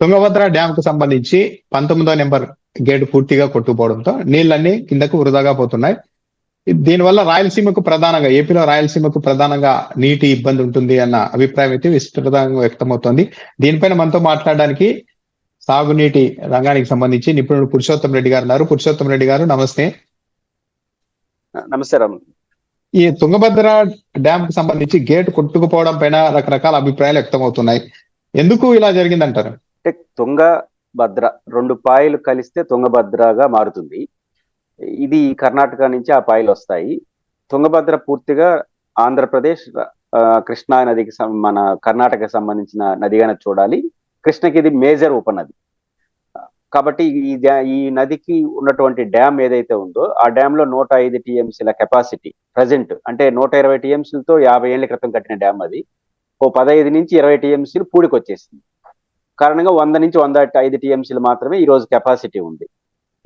తుంగభద్ర డ్యామ్కు సంబంధించి పంతొమ్మిదో number gate పూర్తిగా కొట్టుకుపోవడంతో నీళ్ళన్నీ కిందకు వృధాగా పోతున్నాయి. దీనివల్ల రాయలసీమకు ప్రధానంగా ఏపీలో రాయలసీమకు ప్రధానంగా నీటి ఇబ్బంది ఉంటుంది అన్న అభిప్రాయం అయితే విస్తృతంగా వ్యక్తమవుతోంది. దీనిపైన మనతో మాట్లాడడానికి సాగునీటి రంగానికి సంబంధించి నిపుణుడు పురుషోత్తం రెడ్డి గారు ఉన్నారు. పురుషోత్తం రెడ్డి గారు నమస్తే. నమస్తే రామ్. ఈ తుంగభద్ర డ్యామ్కు సంబంధించి గేట్ కొట్టుకుపోవడం పైన రకరకాల అభిప్రాయాలు వ్యక్తమవుతున్నాయి. ఎందుకు ఇలా జరిగిందంటారు? అంటే తుంగభద్ర రెండు పాయలు కలిస్తే తుంగభద్రగా మారుతుంది. ఇది కర్ణాటక నుంచి ఆ పాయలు వస్తాయి. తుంగభద్ర పూర్తిగా ఆంధ్రప్రదేశ్ కృష్ణా నదికి మన కర్ణాటకకి సంబంధించిన నదిగానే చూడాలి. కృష్ణకి ఇది మేజర్ ఉపనది. కాబట్టి ఈ ఈ నదికి ఉన్నటువంటి డ్యామ్ ఏదైతే ఉందో ఆ డ్యామ్లో నూట ఐదు టీఎంసీల కెపాసిటీ ప్రజెంట్. అంటే నూట ఇరవై టీఎంసీలతో యాభై ఏళ్ళ క్రితం కట్టిన డ్యామ్ అది. ఓ పదహైదు నుంచి ఇరవై టీఎంసీలు పూడికొచ్చేసింది. కారణంగా వంద నుంచి వంద ఐదు టీఎంసీలు మాత్రమే ఈ రోజు కెపాసిటీ ఉంది.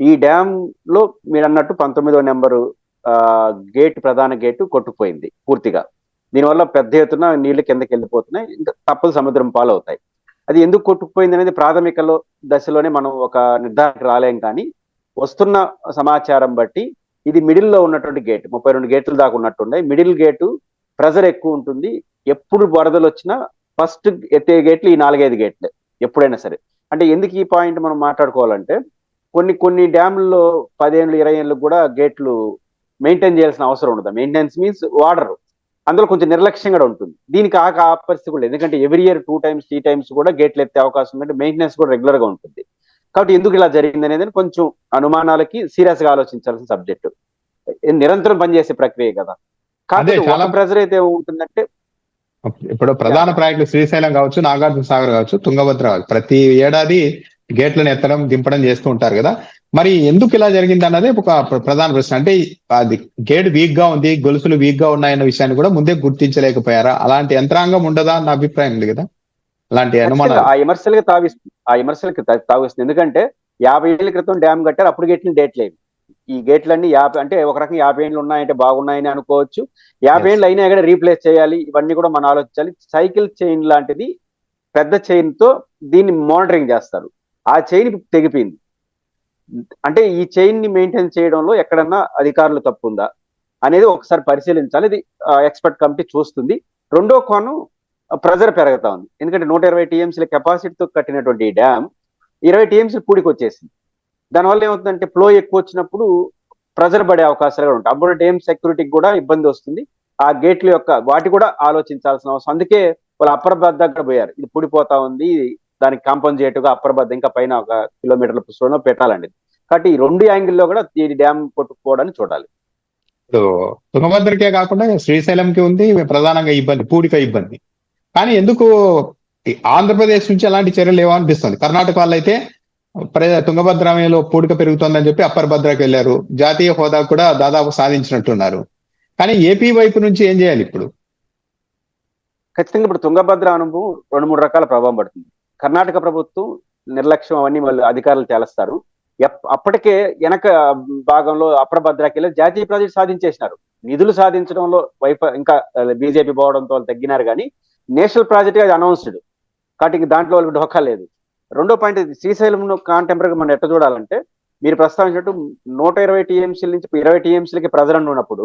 ఈ డ్యామ్లో మీరు అన్నట్టు పంతొమ్మిదో నెంబరు ఆ, గేట్ ప్రధాన గేటు కొట్టుకుపోయింది పూర్తిగా. దీనివల్ల పెద్ద ఎత్తున నీళ్ళు కిందకి వెళ్ళిపోతున్నాయి. ఇంకా తప్పదు సముద్రం పాలవుతాయి. అది ఎందుకు కొట్టుకుపోయింది అనేది ప్రాథమికలో దశలోనే మనం ఒక నిర్ధారణకు రాలేం కానీ వస్తున్న సమాచారం బట్టి ఇది మిడిల్లో ఉన్నటువంటి గేట్ ముప్పై రెండు గేట్లు దాకా ఉన్నట్టుండే మిడిల్ గేటు ప్రెజర్ ఎక్కువ ఉంటుంది. ఎప్పుడు వరదలు వచ్చినా ఫస్ట్ ఎత్తే గేట్లు ఈ నాలుగైదు గేట్లే. ఎప్పుడైనా సరే. అంటే ఎందుకు ఈ పాయింట్ మనం మాట్లాడుకోవాలంటే కొన్ని కొన్ని డ్యామ్లలో పదేళ్ళు ఇరవై ఏళ్ళు కూడా గేట్లు మెయింటైన్ చేయాల్సిన అవసరం ఉండదు. మెయింటెనెన్స్ మీన్స్ వాటర్ అందులో కొంచెం నిర్లక్ష్యం కూడా ఉంటుంది. దీనికి ఆ పరిస్థితి కూడా. ఎందుకంటే every year two times three times కూడా గేట్లు ఎత్తే అవకాశం ఉందంటే మెయింటెనెన్స్ కూడా రెగ్యులర్గా ఉంటుంది. కాబట్టి ఎందుకు ఇలా జరిగింది అనేది కొంచెం అనుమానాలకి సీరియస్గా ఆలోచించాల్సిన సబ్జెక్టు. నిరంతరం పనిచేసే ప్రక్రియ కదా. కాబట్టి ఒక ప్రెజర్ అయితే ఉంటుందంటే ఇప్పుడు ప్రధాన ప్రాజెక్టులు శ్రీశైలం కావచ్చు నాగార్జున సాగర్ కావచ్చు తుంగభద్ర కావచ్చు. ప్రతి ఏడాది గేట్లను ఎత్తడం దింపడం చేస్తూ ఉంటారు కదా. మరి ఎందుకు ఇలా జరిగింది అన్నది ఒక ప్ర- ప్రధాన ప్రశ్న. అంటే అది గేట్ వీక్గా ఉంది గొలుసులు వీక్గా ఉన్నాయన్న విషయాన్ని కూడా ముందే గుర్తించలేకపోయారా? అలాంటి యంత్రాంగం ఉండదా అన్న అభిప్రాయం ఉంది కదా. అలాంటి అనుమానాలు. ఆ విమర్శలకి తావిస్తుంది ఆ విమర్శలకి తావిస్తుంది. ఎందుకంటే యాభై ఏళ్ళ క్రితం డ్యామ్ కట్టారు అప్పుడు గేట్లు డేట్ లేవు ఈ గేట్లన్నీ యాభై అంటే ఒక రకంగా యాభై ఏళ్ళు ఉన్నాయంటే బాగున్నాయని అనుకోవచ్చు. యాభై. ఏళ్ళు అయినా కూడా రీప్లేస్ చేయాలి ఇవన్నీ కూడా మనం ఆలోచించాలి. సైకిల్ చైన్ లాంటిది పెద్ద చైన్తో దీన్ని మానిటరింగ్ చేస్తారు. ఆ చైన్ తెగిపోయింది. అంటే ఈ చైన్ని మెయింటైన్ చేయడంలో ఎక్కడన్నా అధికారులు తప్పు ఉందా అనేది ఒకసారి పరిశీలించాలి. ఇది ఎక్స్పర్ట్ కమిటీ చూస్తుంది. రెండో కోణం ప్రెజర్ పెరుగుతా ఉంది. ఎందుకంటే నూట ఇరవై టీఎంసీల కెపాసిటీతో కట్టినటువంటి ఈ డ్యామ్ ఇరవై టీఎంసీలు పూడికి వచ్చేసింది దానివల్ల ఏమవుతుందంటే ఫ్లో ఎక్కువ వచ్చినప్పుడు ప్రెజర్ పడే అవకాశాలు కూడా ఉంటాయి. అప్పుడు డేమ్ సెక్యూరిటీకి కూడా ఇబ్బంది వస్తుంది. ఆ గేట్ల యొక్క వాటి కూడా ఆలోచించాల్సిన అవసరం. అందుకే వాళ్ళు అప్పర్ దగ్గర పోయారు. ఇది పూడిపోతా ఉంది. దానికి కాంపన్సేట్ చేయటుగా అప్పర్ ఇంకా పైన ఒక కిలోమీటర్ల పుస్తకంలో పెట్టాలండి. కాబట్టి ఈ రెండు యాంగిల్లో కూడా ఈ డ్యామ్ కొట్టుకోవడానికి చూడాలి. ఇప్పుడు తుంగభద్రకే కాకుండా శ్రీశైలంకి ఉంది. ప్రధానంగా ఇబ్బంది పూడిక ఇబ్బంది. కానీ ఎందుకు ఆంధ్రప్రదేశ్ నుంచి ఎలాంటి చర్యలు ఏమో అనిపిస్తుంది? కర్ణాటక వాళ్ళు అయితే ప్ర- తుంగభద్రలో పూడిక పెరుగుతోందని చెప్పి అప్పర్ భద్రకి వెళ్ళారు. జాతీయ హోదా కూడా దాదాపు సాధించినట్టున్నారు. కానీ ఏపీ వైపు నుంచి ఏం చేయాలి ఇప్పుడు? ఖచ్చితంగా ఇప్పుడు తుంగభద్ర అనుభవం రెండు మూడు రకాల ప్రభావం పడుతుంది. కర్ణాటక ప్రభుత్వం నిర్లక్ష్యం అవన్నీ వాళ్ళు అధికారులు తేలుస్తారు. అప్పటికే వెనక భాగంలో అప్పర్ వెళ్ళి జాతీయ ప్రాజెక్ట్ సాధించేసినారు. నిధులు సాధించడంలో వైపు ఇంకా బీజేపీ పోవడంతో వాళ్ళు తగ్గినారు కానీ నేషనల్ ప్రాజెక్ట్ అది అనౌన్స్డ్. కాబట్టి దాంట్లో వాళ్ళకి డోకా లేదు. రెండో పాయింట్ శ్రీశైలం కాంటెంపరీ మనం ఎట్ట చూడాలంటే మీరు ప్రస్తావించినట్టు నూట ఇరవై టీఎంసీల నుంచి ఇరవై టీఎంసీలకి ప్రజలను ఉన్నప్పుడు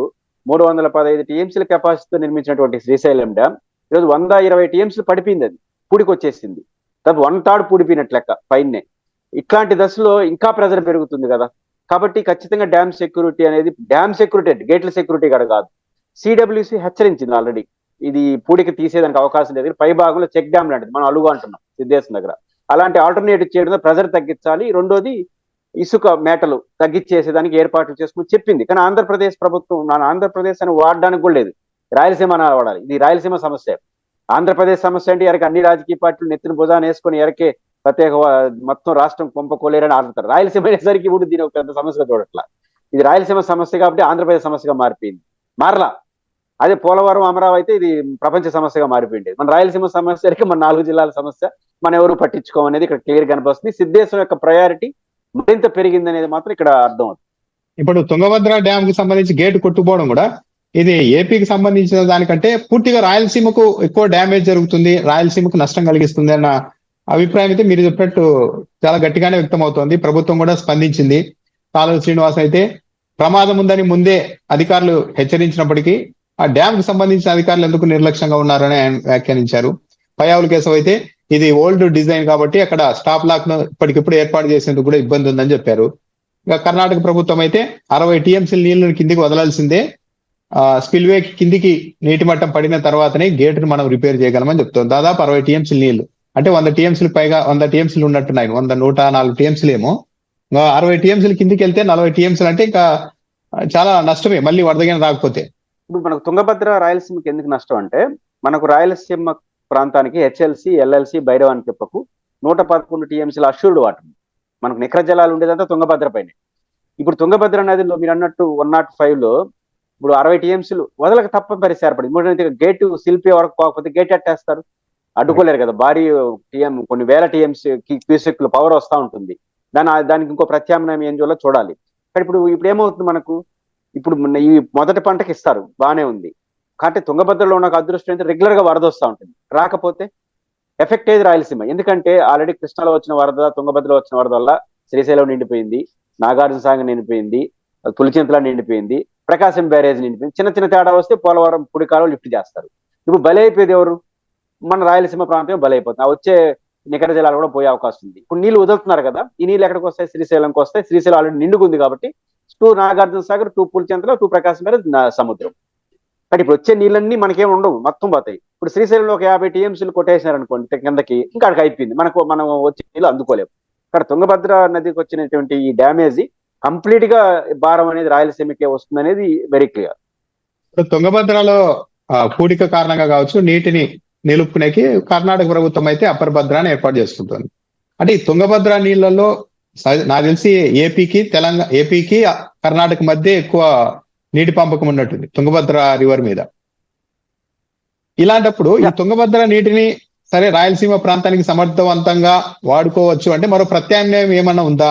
మూడు వందల పదహైదు టీఎంసీల కెపాసిటీతో నిర్మించినటువంటి శ్రీశైలం డ్యామ్ ఈరోజు వంద ఇరవై టీఎంసీలు పడిపోయింది అది. పూడికొచ్చేసింది. తర్వాత వన్ థర్డ్ పూడిపోయినట్టు లెక్క పైనే ఇట్లాంటి దశలో ఇంకా ప్రెజర్ పెరుగుతుంది కదా. కాబట్టి ఖచ్చితంగా డ్యామ్ సెక్యూరిటీ అనేది డ్యామ్ సెక్యూరిటీ గేట్ల సెక్యూరిటీ కూడా కాదు. సిడబ్ల్యూసి హెచ్చరించింది ఆల్రెడీ. ఇది పూడికి తీసేదానికి అవకాశం లేదు. పై భాగంలో చెక్ డ్యామ్ లాంటిది. మనం అలుగు అంటున్నాం. సిద్ధేశం దగ్గర. అలాంటి ఆల్టర్నేటివ్ చేయడంలో ప్రెజర్ తగ్గించాలి. రెండోది ఇసుక మేటలు తగ్గించేసేదానికి ఏర్పాట్లు చేసుకుని చెప్పింది. కానీ ఆంధ్రప్రదేశ్ ప్రభుత్వం నా ఆంధ్రప్రదేశ్ అని వాడడానికి కూడా లేదు. రాయలసీమ అని వాడాలి. ఇది రాయలసీమ సమస్య. ఆంధ్రప్రదేశ్ సమస్య అంటే ఎరక అన్ని రాజకీయ పార్టీలు నెత్తిన భుజాన్ని వేసుకొని ఎరకే ప్రత్యేక మొత్తం రాష్ట్రం కొంపకోలేరని ఆడుతారు రాయలసీమ అనేసరికి ఇప్పుడు దీని ఒక పెద్ద సమస్యగా చూడట్లా. ఇది రాయలసీమ సమస్య కాబట్టి ఆంధ్రప్రదేశ్ సమస్యగా మారిపోయింది. మారలా. అదే పోలవరం అమరావతి ఇది ప్రపంచ సమస్యగా మారిపోయింది. మన రాయలసీమ సమస్యకి మన నాలుగు జిల్లాల సమస్య. మన ఎవరు పట్టించుకోమనేది ఇక్కడ క్లియర్ కనిపిస్తుంది సిద్ధేశం యొక్క ప్రయారిటీ మరింత పెరిగింది అనేది మాత్రం ఇక్కడ అర్థం అవుతుంది ఇప్పుడు తుంగభద్ర డ్యామ్కి సంబంధించి గేట్ కొట్టుపోవడం కూడా ఇది ఏపీకి సంబంధించిన దానికంటే పూర్తిగా రాయలసీమకు ఎక్కువ డ్యామేజ్ జరుగుతుంది రాయలసీమకు నష్టం కలిగిస్తుంది అన్న అభిప్రాయం అయితే మీరు చెప్పినట్టు చాలా గట్టిగానే వ్యక్తం అవుతోంది ప్రభుత్వం కూడా స్పందించింది. తాలూరు శ్రీనివాస్ అయితే ప్రమాదం ఉందని ముందే అధికారులు హెచ్చరించినప్పటికీ ఆ డ్యామ్కు సంబంధించిన అధికారులు ఎందుకు నిర్లక్ష్యంగా ఉన్నారని ఆయన వ్యాఖ్యానించారు. పయావుల కేసు అయితే ఇది ఓల్డ్ డిజైన్ కాబట్టి అక్కడ స్టాప్ లాక్ను ఇప్పటికిప్పుడు ఏర్పాటు చేసేందుకు కూడా ఇబ్బంది ఉందని చెప్పారు. ఇక కర్ణాటక ప్రభుత్వం అయితే అరవై టీఎంసీ నీళ్ళను కిందికి వదలాల్సిందే. స్పిల్వే కిందికి నీటి మట్టం పడిన తర్వాతనే గేటును మనం రిపేర్ చేయగలమని చెప్తాం దాదాపు అరవై టీఎంసీ నీళ్ళు. అంటే వంద టీఎంసీలు పైగా వంద టీఎంసీలు ఉన్నట్టున్నాయి. వంద నూట నాలుగు టీఎంసీలు ఏమో ఇంకా అరవై టీఎంసీలు కిందికి వెళ్తే నలభై టీఎంసీలు అంటే ఇంకా చాలా నష్టమే. మళ్ళీ వరదగిన రాకపోతే. ఇప్పుడు మనకు తుంగభద్ర రాయలసీమకి ఎందుకు నష్టం అంటే మనకు రాయలసీమ ప్రాంతానికి హెచ్ఎల్సి ఎల్ఎల్సి భైరవాన్ తిప్పకు నూట పదకొండు టీఎంసీల అష్యూర్డ్ వాటర్. మనకు నిఖర జలాలు ఉండేదంతా తుంగభద్ర పైన. ఇప్పుడు తుంగభద్ర నదిలో మీరు అన్నట్టు వన్ నాట్ ఫైవ్లో ఇప్పుడు అరవై టీఎంసీలు వదలక తప్పని పరిస్థితి ఏర్పడింది. మూడో గేట్ శిల్పి వరకు పోకపోతే గేట్ అట్టేస్తారు అడ్డుకోలేరు కదా. భారీ టీఎం కొన్ని వేల టీఎంసీ క్యూసెక్లు పవర్ వస్తూ ఉంటుంది. దాని దానికి ఇంకో ప్రత్యామ్నాయం ఏం చేయాలో చూడాలి. కానీ ఇప్పుడు ఇప్పుడు ఏమవుతుంది మనకు? ఇప్పుడు ఈ మొదటి పంటకి ఇస్తారు. బాగానే ఉంది. కాబట్టి తుంగభద్రలో ఉన్న అదృష్టం అయితే రెగ్యులర్గా వరద వస్తూ ఉంటుంది. రాకపోతే ఎఫెక్ట్ అయ్యేది రాయలసీమ. ఎందుకంటే ఆల్రెడీ కృష్ణాలో వచ్చిన వరద తుంగభద్రలో వచ్చిన వరద వల్ల శ్రీశైలం నిండిపోయింది నాగార్జున సాగర్ నిండిపోయింది పులిచింతల నిండిపోయింది ప్రకాశం బ్యారేజ్ నిండిపోయింది. చిన్న చిన్న తేడా వస్తే పోలవరం పుడికాలో లిఫ్ట్ చేస్తారు. ఇప్పుడు బలైపోయేది అయిపోయేది ఎవరు? మన రాయలసీమ ప్రాంతం బలైపోతుంది. ఆ వచ్చే నికర జలాలు కూడా పోయే అవకాశం ఉంది. ఇప్పుడు నీళ్ళు వదులుతున్నారు కదా ఈ నీళ్ళు ఎక్కడికి వస్తాయి? శ్రీశైలంకి వస్తాయి. శ్రీశైలం ఆల్రెడీ నిండుకుంది కాబట్టి టూ నాగార్జున సాగర్ టూ పులిచెంతలో టూ ప్రకాశం బ్యారేజ్ సముద్రం. కానీ ఇప్పుడు వచ్చే నీళ్ళన్నీ మనకేం ఉండవు మొత్తం పోతాయి. ఇప్పుడు శ్రీశైలంలో ఒక యాభై టీఎంసీలు కొట్టేసినారు అనుకోండి కిందకి ఇంకా అక్కడికి అయిపోయింది. మనకు మనం వచ్చే నీళ్ళు అందుకోలేము ఇక్కడ తుంగభద్ర నదికి వచ్చినటువంటి ఈ డ్యామేజ్ కంప్లీట్గా భారం అనేది రాయలసీమకే వస్తుంది అనేది వెరీ క్లియర్ తుంగభద్రలో కూడిక పూడిక కారణంగా కావచ్చు నీటిని నిలుపుకునేకి కర్ణాటక ప్రభుత్వం అయితే అప్పర్ భద్రాన్ని ఏర్పాటు చేసుకుంటుంది. అంటే ఈ తుంగభద్ర నీళ్ళలో నాకు తెలిసి ఏపీకి తెలంగాణ ఏపీకి కర్ణాటక మధ్య ఎక్కువ నీటి పంపకం ఉన్నట్టుంది తుంగభద్ర రివర్ మీద. ఇలాంటప్పుడు ఈ తుంగభద్ర నీటిని సరే రాయలసీమ ప్రాంతానికి సమర్థవంతంగా వాడుకోవచ్చు అంటే మరో ప్రత్యామ్నాయం ఏమన్నా ఉందా?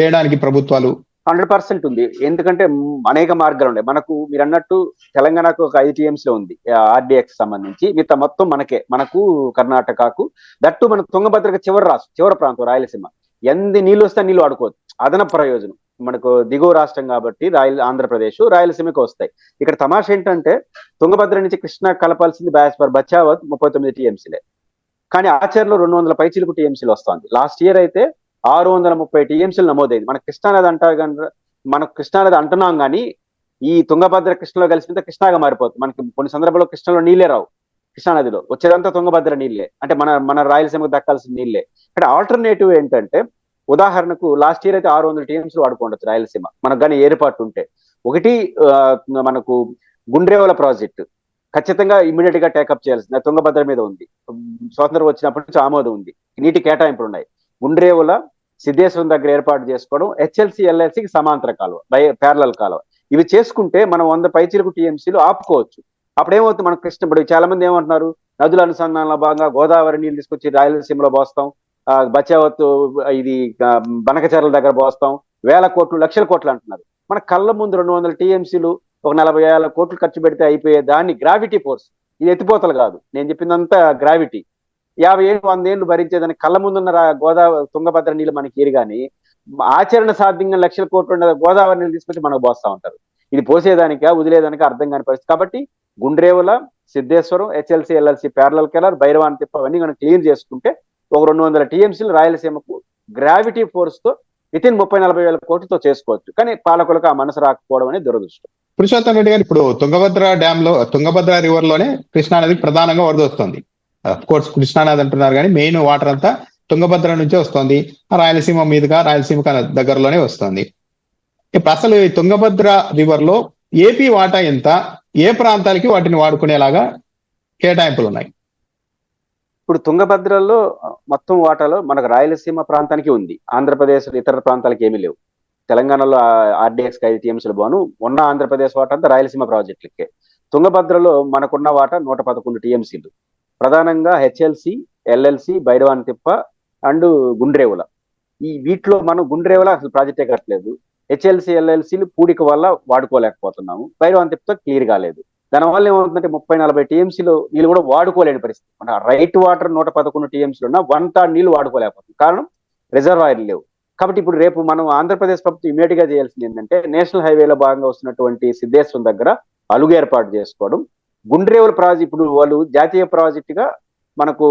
చేయడానికి ప్రభుత్వాలు? హండ్రెడ్ పర్సెంట్ ఉంది. ఎందుకంటే అనేక మార్గాలు ఉన్నాయి. మనకు మీరు అన్నట్టు తెలంగాణకు ఒక ఐదు టీఎంస్లో ఉంది. ఆర్డీఎక్స్ సంబంధించి. మిగతా మొత్తం మనకే. మనకు కర్ణాటకకు. దట్టు మన తుంగభద్రక చివరి రాష్ట్రం చివరి ప్రాంతం రాయలసీమ. ఎన్ని నీళ్ళు వస్తే నీళ్ళు వాడుకోవచ్చు అదనపు ప్రయోజనం. మనకు దిగువ రాష్ట్రం కాబట్టి రాయల ఆంధ్రప్రదేశ్ రాయలసీమకి వస్తాయి. ఇక్కడ తమాష ఏంటంటే తుంగభద్ర నుంచి కృష్ణ కలపాల్సింది బ్యాస్పర్ బచావత్ ముప్పై తొమ్మిది టీఎంసీలే. కానీ ఆచరణలో రెండు వందల పైచిలకు టీఎంసీలు వస్తుంది. లాస్ట్ ఇయర్ అయితే ఆరు వందల ముప్పై టీఎంసీలు నమోదైంది. మన కృష్ణానది అంటారు కానీ మనకు కృష్ణానది అంటున్నాం కానీ ఈ తుంగభద్ర కృష్ణలో కలిసిపోతే కృష్ణాగా మారిపోతుంది. మనకి కొన్ని సందర్భాల్లో కృష్ణలో నీళ్ళే రావు కృష్ణానదిలో. వచ్చేదంతా తుంగభద్ర నీళ్ళే. అంటే మన మన రాయలసీమకు దక్కాల్సిన నీళ్ళే. ఇక్కడ ఆల్టర్నేటివ్ ఏంటంటే ఉదాహరణకు లాస్ట్ ఇయర్ అయితే ఆరు వందల టీమ్స్ ఆడుకోండొచ్చు రాయలసీమ. మనకు కానీ ఏర్పాటు ఉంటే. ఒకటి ఆ, మనకు గుండ్రేవల ప్రాజెక్టు. ఖచ్చితంగా ఇమీడియట్గా టేకప్ చేయాల్సింది. తుంగభద్ర మీద ఉంది. స్వాతంత్రం వచ్చినప్పటి నుంచి ఆమోదం ఉంది. నీటి కేటాయింపులు ఉన్నాయి గుండ్రేవుల సిద్ధేశ్వరం దగ్గర ఏర్పాటు చేసుకోవడం హెచ్ఎల్సి ఎల్ఎల్సికి సమాంతర కాలువ బై ప్యారలల్ కాలువ. ఇవి చేసుకుంటే మనం వంద పైచిలకు టీఎంసీలు ఆపుకోవచ్చు. అప్పుడేమవుతుంది మనకు కృష్ణ? ఇప్పుడు చాలా మంది ఏమంటున్నారు? నదుల అనుసంధానంలో భాగంగా గోదావరి నీళ్ళు తీసుకొచ్చి రాయలసీమలో పోస్తాం. బచావత్ ఇది బనకచర్ల దగ్గర పోస్తాం. వేల కోట్లు లక్షల కోట్లు అంటున్నారు. మన కళ్ళ ముందు రెండు వందల టీఎంసీలు ఒక నలభై వేల కోట్లు ఖర్చు పెడితే అయిపోయే దాన్ని గ్రావిటీ ఫోర్స్. ఇది ఎత్తిపోతలు కాదు. నేను చెప్పిందంతా గ్రావిటీ. యాభై ఏళ్ళు వంద ఏళ్ళు భరించేదని కళ్ళ ముందున్న గోదావరి తుంగభద్ర నీళ్ళు మనకి ఏరిగాని కానీ ఆచరణ సాధ్యంగా లక్షల కోట్లు ఉన్న గోదావరి నీళ్ళు తీసుకొచ్చి మనకు పోస్తా ఉంటారు. ఇది పోసేదానికా వదిలేదానికా అర్థం కాని పరిస్థితి. కాబట్టి Gundrevula Siddheswaram HLC LLC parallel Keller Bhairavan Tippa అవన్నీ మనం క్లియర్ చేసుకుంటే ఒక రెండు వందల టీఎంసీలు రాయలసీమకు గ్రావిటీ ఫోర్స్తో వితిన్ ముప్పై నలభై వేల కోట్లతో చేసుకోవచ్చు. కానీ పాలకులకు ఆ మనసు రాకపోవడం అనేది దురదృష్టం. పురుషోత్తం రెడ్డి గారు ఇప్పుడు తుంగభద్ర డ్యామ్లో తుంగభద్ర రివర్లోనే కృష్ణానది ప్రధానంగా వరద వస్తుంది కోర్స్ కృష్ణానది అంటున్నారు కానీ మెయిన్ వాటర్ అంతా తుంగభద్ర నుంచే వస్తుంది. రాయలసీమ మీదుగా రాయలసీమ దగ్గరలోనే వస్తుంది. ఇప్పుడు అసలు ఈ తుంగభద్ర రివర్లో ఏపీ వాటా ఎంత ఏ ప్రాంతాలకి వాటిని వాడుకునేలాగా కేటాయింపులు ఉన్నాయి? ఇప్పుడు తుంగభద్రలో మొత్తం వాటాలో మనకు రాయలసీమ ప్రాంతానికి ఉంది. ఆంధ్రప్రదేశ్ ఇతర ప్రాంతాలకు ఏమీ లేవు. తెలంగాణలో ఆర్డీఎక్స్ ఐదు టీఎంసీలు బాను ఉన్న ఆంధ్రప్రదేశ్ వాటా అంతా రాయలసీమ ప్రాజెక్టులకే. తుంగభద్రలో మనకున్న వాటా నూట పదకొండు టీఎంసీలు. ప్రధానంగా హెచ్ఎల్సి ఎల్ఎల్సి బైరవాన్ తిప్ప అండ్ గుండ్రేవుల. ఈ వీటిలో మనం గుండ్రేవుల అసలు ప్రాజెక్టే కట్టలేదు. హెచ్ఎల్సి ఎల్ఎల్సీలు పూడిక వల్ల వాడుకోలేకపోతున్నాము. భైరవాన్ తిప్పతో క్లియర్ కాలేదు. దానివల్ల ఏమవుతుందంటే ముప్పై నలభై టీఎంసీలు నీళ్ళు కూడా వాడుకోలేని పరిస్థితి. మన రైట్ వాటర్ నూట పదకొండు టీఎంసీలు ఉన్నా వన్ థర్డ్ నీళ్ళు వాడుకోలేకపోతుంది. కారణం రిజర్వాయర్లు లేవు. కాబట్టి ఇప్పుడు రేపు మనం ఆంధ్రప్రదేశ్ ప్రభుత్వం ఇమీడియట్గా చేయాల్సింది ఏంటంటే నేషనల్ హైవేలో భాగంగా వస్తున్నటువంటి సిద్ధేశ్వరం దగ్గర అలుగు ఏర్పాటు చేసుకోవడం. గుండ్రేవుల ప్రాజెక్ట్ ఇప్పుడు వాళ్ళు జాతీయ ప్రాజెక్ట్గా మనకు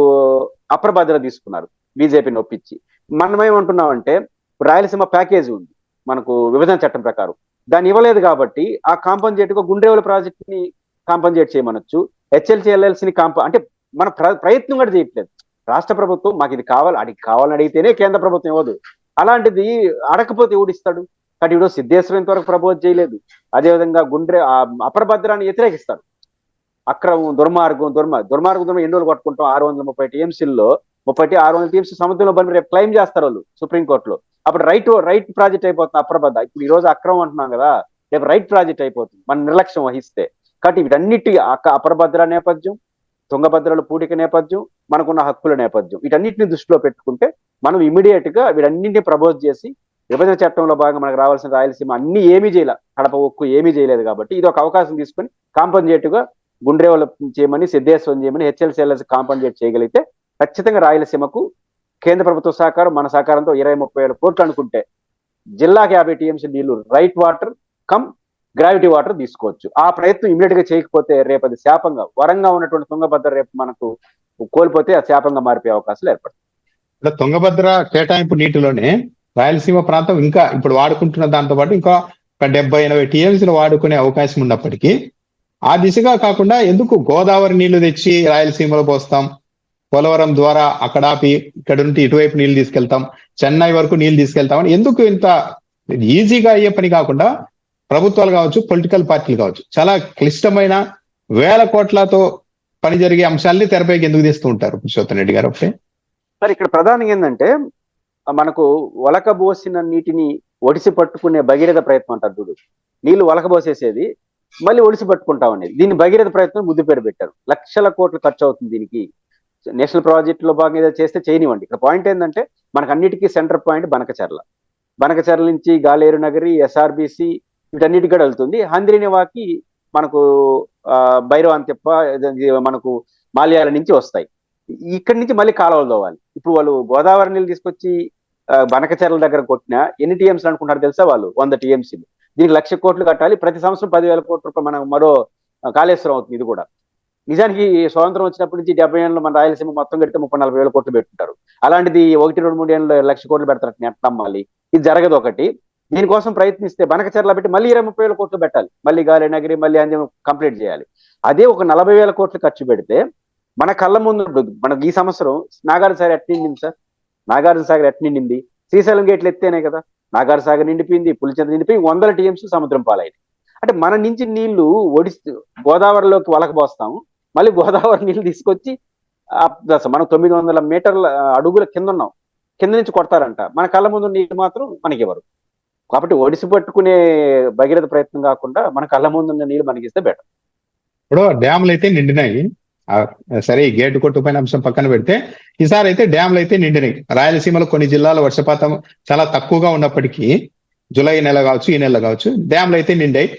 అప్ర భద్ర తీసుకున్నారు బీజేపీని ఒప్పించి. మనం ఏమంటున్నామంటే రాయలసీమ ప్యాకేజీ ఉంది. మనకు విభజన చట్టం ప్రకారం. దాన్ని ఇవ్వలేదు కాబట్టి ఆ కాంపన్సేట్గా గుండ్రేవుల ప్రాజెక్ట్ని కాంపన్సేట్ చేయమనొచ్చు. హెచ్ఎల్సి ఎల్ఎల్సిని కాంప అంటే మన ప్ర- ప్రయత్నం కూడా చేయట్లేదు. రాష్ట్ర ప్రభుత్వం మాకు ఇది కావాలి అడిగి కావాలని అడిగితేనే కేంద్ర ప్రభుత్వం ఇవ్వదు. అలాంటిది అడగకపోతే ఎవడిస్తాడు? కాబట్టి ఇప్పుడు సిద్ధేశ్వరం ఇంతవరకు ప్రపోజ్ చేయలేదు. అదేవిధంగా గుండ్రే అపరభద్రాన్ని వ్యతిరేకిస్తారు అక్రమం దుర్మార్గం దుర్మ దుర్మార్గం దుర్మ ఎన్ని రోజులు పట్టుకుంటాం ఆరు వందల ముప్పై టీఎంసీల్లో ముప్పై ఆరు వందల టీఎంసీ సముద్రంలో బలి రేపు క్లెయిమ్ చేస్తారు వాళ్ళు సుప్రీంకోర్టులో అప్పుడు రైట్ రైట్ ప్రాజెక్ట్ అయిపోతుంది అప్రబద్ధ ఇప్పుడు ఈ రోజు అక్రమం అంటున్నాం కదా. రేపు రైట్ ప్రాజెక్ట్ అయిపోతుంది. మన నిర్లక్ష్యం వహిస్తే. కాబట్టి వీటన్నిటి అక్క అపరభద్ర నేపథ్యం తుంగభద్రల పూడిక నేపథ్యం మనకున్న హక్కుల నేపథ్యం వీటన్నిటిని దృష్టిలో పెట్టుకుంటే మనం ఇమీడియట్గా వీటన్నింటిని ప్రపోజ్ చేసి విభజన చట్టంలో భాగంగా మనకు రావాల్సిన రాయలసీమ అన్ని ఏమీ చేయలే. కడప ఒక్కు ఏమీ చేయలేదు కాబట్టి ఇది ఒక అవకాశం తీసుకొని కాంపన్సేట్గా గుండ్రేవల చేయమని సిద్ధేశ్వరం చేయమని హెచ్ఎల్సిఎల్ఎస్ కాంపన్సేట్ చేయగలిగితే ఖచ్చితంగా రాయలసీమకు కేంద్ర ప్రభుత్వ సహకారం మన సహకారంతో ఇరవై ముప్పై ఏడు కోట్లు అనుకుంటే జిల్లాకి యాభై టీఎంసీ నీళ్ళు right water cum gravity water తీసుకోవచ్చు. ఆ ప్రయత్నం ఇమీడియట్గా చేయకపోతే రేపు అది శాపంగా వరంగా ఉన్నటువంటి తుంగభద్ర రేపు మనకు కోల్పోతే ఆ శాపంగా మారిపోయే అవకాశాలు ఏర్పడతాయి. ఇప్పుడు తుంగభద్ర కేటాయింపు నీటిలోనే రాయలసీమ ప్రాంతం ఇంకా ఇప్పుడు వాడుకుంటున్న దాంతో పాటు ఇంకా ఒక డెబ్బై ఎనభై టీఎంసీలు వాడుకునే అవకాశం ఉన్నప్పటికీ ఆ దిశగా కాకుండా ఎందుకు గోదావరి నీళ్ళు తెచ్చి రాయలసీమలో పోస్తాం? పోలవరం ద్వారా అక్కడ ఆపి ఇక్కడ నుండి ఇటువైపు నీళ్ళు తీసుకెళ్తాం. చెన్నై వరకు నీళ్ళు తీసుకెళ్తామని ఎందుకు ఇంత ఈజీగా అయ్యే పని కాకుండా ప్రభుత్వాలు కావచ్చు పొలిటికల్ పార్టీలు కావచ్చు. చాలా క్లిష్టమైన వేల కోట్లతో పని జరిగే అంశాలని తెరపైకి ఎందుకు తీస్తూ ఉంటారు పురుషోత్తం రెడ్డి గారు? ఒకటే మరి ఇక్కడ ప్రధానంగా ఏంటంటే మనకు ఒలకబోసిన నీటిని ఒడిసి పట్టుకునే భగీరథ ప్రయత్నం అంటారు చూడు. నీళ్ళు ఒలకబోసేసేది మళ్ళీ ఒడిసి పట్టుకుంటాం అనేది దీన్ని భగీరథ ప్రయత్నం ముద్దు పేరు పెట్టారు. లక్షల కోట్లు ఖర్చు అవుతుంది దీనికి. నేషనల్ ప్రాజెక్ట్లో భాగంగా ఏదో చేస్తే చేయనివ్వండి. ఇక్కడ పాయింట్ ఏంటంటే మనకు అన్నిటికీ సెంటర్ పాయింట్ బనకచర్ల. బనకచర్ల నుంచి గాలేరు నగరి ఎస్ఆర్బిసి వీటన్నిటికి కూడా వెళ్తుంది. హంద్రినివాకి మనకు ఆ, భైరవాంతిప్ప ఇది మనకు మాల్యాల నుంచి వస్తాయి. ఇక్కడి నుంచి మళ్ళీ కాలువలు తోవాలి. ఇప్పుడు వాళ్ళు గోదావరి నీళ్ళు తీసుకొచ్చి ఆ, బనకచెర్ల దగ్గర కొట్టినా ఎన్ని టీఎంసీలు అనుకుంటారు తెలుసా వాళ్ళు? వంద టీఎంసీలు. దీనికి లక్ష కోట్లు కట్టాలి. ప్రతి సంవత్సరం పదివేల కోట్ల రూపాయలు మనకు మరో కాళేశ్వరం అవుతుంది ఇది కూడా. నిజానికి స్వాతంత్రం వచ్చినప్పటి నుంచి డెబ్బై ఏళ్ళు మన రాయలసీమ మొత్తం కడితే ముప్పై నలభై వేల కోట్లు పెట్టుకుంటారు. అలాంటిది ఒకటి రెండు మూడు ఏళ్ళు లక్ష కోట్లు పెడతారు నెట్ నమ్మాలి. ఇది జరగదు ఒకటి. దీనికోసం ప్రయత్నిస్తే బనకచర్ల పెట్టి మళ్ళీ ఇరవై ముప్పై వేల కోట్లు పెట్టాలి. మళ్ళీ గాలి నగరి మళ్ళీ అంజం కంప్లీట్ చేయాలి. అదే ఒక నలభై వేల కోట్లు ఖర్చు పెడితే మన కళ్ళ ముందు మనకు మనకి ఈ సంవత్సరం నాగార్జున సాగర్ ఎట్ నిండింది సార్? నాగార్జున సాగర్ ఎట్ నిండింది? శ్రీశైలం గేట్లు ఎత్తేనే కదా? నాగార్జున సాగర్ నిండిపోయింది పులిచెంత నిండిపోయి వందల టీఎంసీ సముద్రం పాలైంది. అంటే మన నుంచి నీళ్ళు ఒడిస్తూ గోదావరిలోకి వలకబోస్తాము. మళ్ళీ గోదావరి నీళ్ళు తీసుకొచ్చి మనం తొమ్మిది వందల మీటర్ల అడుగుల కింద ఉన్నాం. కింద నుంచి కొడతారంట. మన కళ్ళ ముందు నీళ్ళు మాత్రం మనకి ఇవ్వరు. కాబట్టి ఒడిసి పట్టుకునే భగీరథ ప్రయత్నం కాకుండా మన కళ్ళ ముందున్న నీళ్ళు మనకిస్తే బెటర్ ఇప్పుడు డ్యామ్లు అయితే నిండినాయి. సరే ఈ గేటు పైన అంశం పక్కన పెడితే ఈసారి అయితే డ్యామ్లు అయితే నిండినాయి. రాయలసీమలో కొన్ని జిల్లాల వర్షపాతం చాలా తక్కువగా ఉన్నప్పటికీ జూలై నెల కావచ్చు ఈ నెల కావచ్చు డ్యామ్లు అయితే నిండాయి.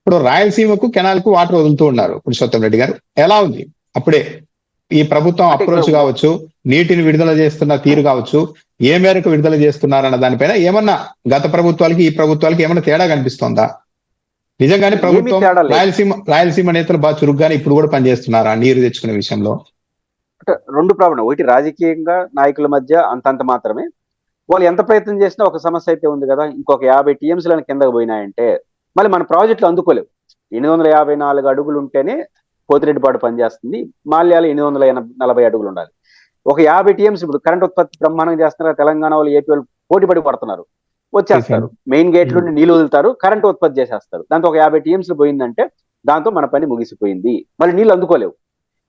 ఇప్పుడు రాయలసీమకు కెనాల్కు వాటర్ వదులుతూ ఉన్నారు పురుషోత్తం రెడ్డి గారు. ఎలా ఉంది? అప్పుడే ఈ ప్రభుత్వం అప్రోచ్ కావచ్చు నీటిని విడుదల చేస్తున్న తీరు కావచ్చు ఏ మేరకు విడుదల చేస్తున్నారన్న దానిపైన ఏమన్నా గత ప్రభుత్వాలకి ఈ ప్రభుత్వాలకి ఏమన్నా తేడా కనిపిస్తోందా? నిజంగానే ప్రభుత్వం. రాయలసీమ రాయలసీమ నేతలు బాగా చురుగ్గానే ఇప్పుడు కూడా పనిచేస్తున్నారా నీరు తెచ్చుకునే విషయంలో? అంటే రెండు ప్రాబ్లం ఒకటి రాజకీయంగా నాయకుల మధ్య అంతంత మాత్రమే. వాళ్ళు ఎంత ప్రయత్నం చేసినా ఒక సమస్య అయితే ఉంది కదా ఇంకొక యాభై టీఎంసీలను కిందకు పోయినాయంటే మళ్ళీ మన ప్రాజెక్టులు అందుకోలేవు. ఎనిమిది వందల యాభై నాలుగు అడుగులు ఉంటేనే పోతిరెడ్డిపాడు పనిచేస్తుంది. మాల్యాలు ఎనిమిది వందల ఎనభై నలభై అడుగులు ఉండాలి. ఒక యాభై టీఎంసీ ఇప్పుడు కరెంట్ ఉత్పత్తి బ్రహ్మాండంగా చేస్తున్నారు. తెలంగాణ వాళ్ళు ఏపీ వాళ్ళు పోటీ పడి పడుతున్నారు వచ్చేస్తారు. మెయిన్ గేట్ నుండి నీళ్ళు వదులుతారు. కరెంట్ ఉత్పత్తి చేసేస్తారు. దాంతో ఒక యాభై టీఎంసీలు పోయిందంటే దాంతో మన పని ముగిసిపోయింది. మళ్ళీ నీళ్ళు అందుకోలేవు.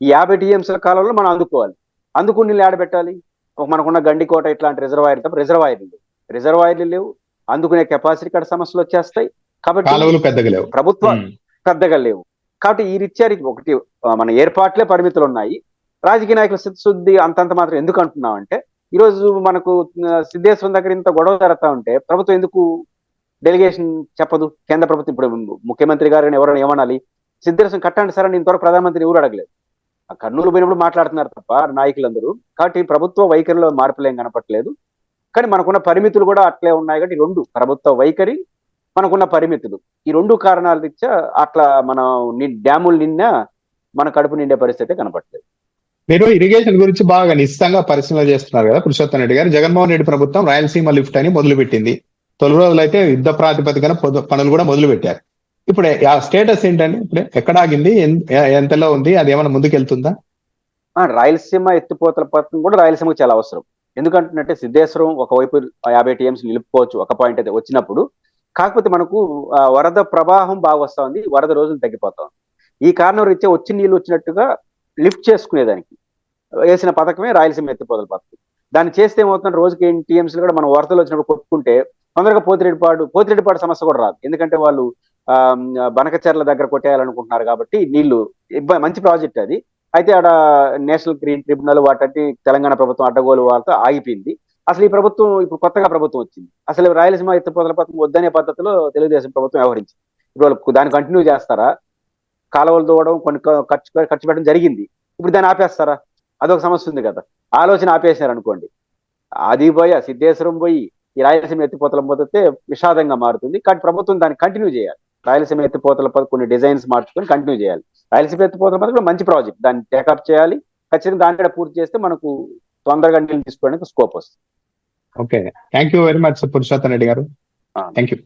ఈ యాభై టీఎంసీల కాలంలో మనం అందుకోవాలి. అందుకుని నీళ్ళు ఆడబెట్టాలి ఒక మనకున్న గండికోట ఇట్లాంటి రిజర్వాయర్ తప్ప రిజర్వాయర్లు లేవు. రిజర్వాయర్లు లేవు. అందుకునే కెపాసిటీ కాడ సమస్యలు వచ్చేస్తాయి. కాబట్టి కాలువలు పెద్దగా లేవు. ప్రభుత్వం. పెద్దగా లేవు. కాబట్టి ఈ రీత్యా ఒకటి మన ఏర్పాట్లే పరిమితులు ఉన్నాయి రాజకీయ నాయకుల శుద్ధి అంతంత మాత్రం ఎందుకు అంటున్నాం అంటే ఈ రోజు మనకు సిద్ధేశ్వరం దగ్గర ఇంత గొడవ జరుగుతా ఉంటే ప్రభుత్వం ఎందుకు డెలిగేషన్ చెప్పదు? కేంద్ర ప్రభుత్వం ఇప్పుడు ముఖ్యమంత్రి గారిని ఎవరైనా ఏమనాలి? సిద్ధేశ్వరం కట్టండి సార్ అని ఇంతవరకు ప్రధానమంత్రి ఎవరు అడగలేదు. ఆ కర్నూలు పోయినప్పుడు మాట్లాడుతున్నారు తప్ప నాయకులందరూ. కాబట్టి ప్రభుత్వ వైఖరిలో మార్పులేం కనపట్లేదు కానీ మనకున్న పరిమితులు కూడా అట్లే ఉన్నాయి కాబట్టి రెండు ప్రభుత్వ వైఖరి మనకున్న పరిమితులు. ఈ రెండు కారణాల రీత్యా అట్లా మనం డ్యాములు నిండా మన కడుపు నిండే పరిస్థితి కనపట్లేదు మీరు ఇరిగేషన్ గురించి బాగా నిశ్చితంగా పరిశీలన చేస్తున్నారు కదా పురుషోత్తం రెడ్డి గారు. జగన్మోహన్ రెడ్డి ప్రభుత్వం రాయలసీమ లిఫ్ట్ అని మొదలు పెట్టింది తొలి రోజులైతే యుద్ధ ప్రాతిపదికన పొద- పనులు కూడా మొదలు పెట్టారు ఇప్పుడు ఆ స్టేటస్ ఏంటండి? ఇప్పుడు ఎక్కడ ఆగింది? ఎంతలో ఉంది? అది ఏమైనా ముందుకెళ్తుందా? రాయలసీమ ఎత్తిపోతల పథకం కూడా రాయలసీమకు చాలా అవసరం. ఎందుకంటే సిద్ధేశ్వరం ఒకవైపు యాభై టీఎంస్ నిలుపుకోవచ్చు ఒక పాయింట్ అయితే వచ్చినప్పుడు కాకపోతే మనకు వరద ప్రవాహం బాగా వస్తా ఉంది వరద రోజులు తగ్గిపోతా ఉంది. ఈ కారణం రీత్యా వచ్చి నీళ్ళు వచ్చినట్టుగా లిఫ్ట్ చేసుకునేదానికి వేసిన పథకమే రాయలసీమ ఎత్తిపోతల పథకం. దాన్ని చేస్తే ఏమవుతుంది రోజుకి టీఎంసీలు కూడా మనం వరదలు వచ్చినప్పుడు కొట్టుకుంటే తొందరగా పోతిరెడ్డిపాడు పోతిరెడ్డిపాడు సమస్య కూడా రాదు. ఎందుకంటే వాళ్ళు ఆ, బనకచెర్ల దగ్గర కొట్టేయాలనుకుంటున్నారు కాబట్టి నీళ్ళు మంచి ప్రాజెక్ట్ అది. అయితే ఆడ నేషనల్ గ్రీన్ ట్రిబ్యునల్ వాటి తెలంగాణ ప్రభుత్వం అడ్డగోలు వాళ్ళతో ఆగిపోయింది. అసలు ఈ ప్రభుత్వం ఇప్పుడు కొత్తగా ప్రభుత్వం వచ్చింది. అసలు రాయలసీమ ఎత్తిపోతల పథకం వద్దనే పద్ధతిలో తెలుగుదేశం ప్రభుత్వం వ్యవహరించింది. ఇప్పుడు వాళ్ళు దాన్ని కంటిన్యూ చేస్తారా? కాలువలు తోవడం కొన్ని ఖర్చు ఖర్చు పెట్టడం జరిగింది. ఇప్పుడు దాన్ని ఆపేస్తారా? అదొక సమస్య ఉంది కదా. ఆలోచన ఆపేసినారు అనుకోండి. అది పోయి ఆ సిద్ధేశ్వరం పోయి ఈ రాయలసీమ ఎత్తిపోతల పోతే విషాదంగా మారుతుంది. కానీ ప్రభుత్వం దాన్ని కంటిన్యూ చేయాలి. రాయలసీమ ఎత్తిపోతల పథకం కొన్ని డిజైన్స్ మార్చుకొని కంటిన్యూ చేయాలి. రాయలసీమ ఎత్తిపోతల పథకం మంచి ప్రాజెక్ట్. దాన్ని టేకప్ చేయాలి. ఖచ్చితంగా దాని పూర్తి చేస్తే మనకు తొందరగా నీళ్ళు తీసుకోవడానికి స్కోప్ వస్తుంది. Okay. Thank you very much Purushottam Reddy గారు. Thank you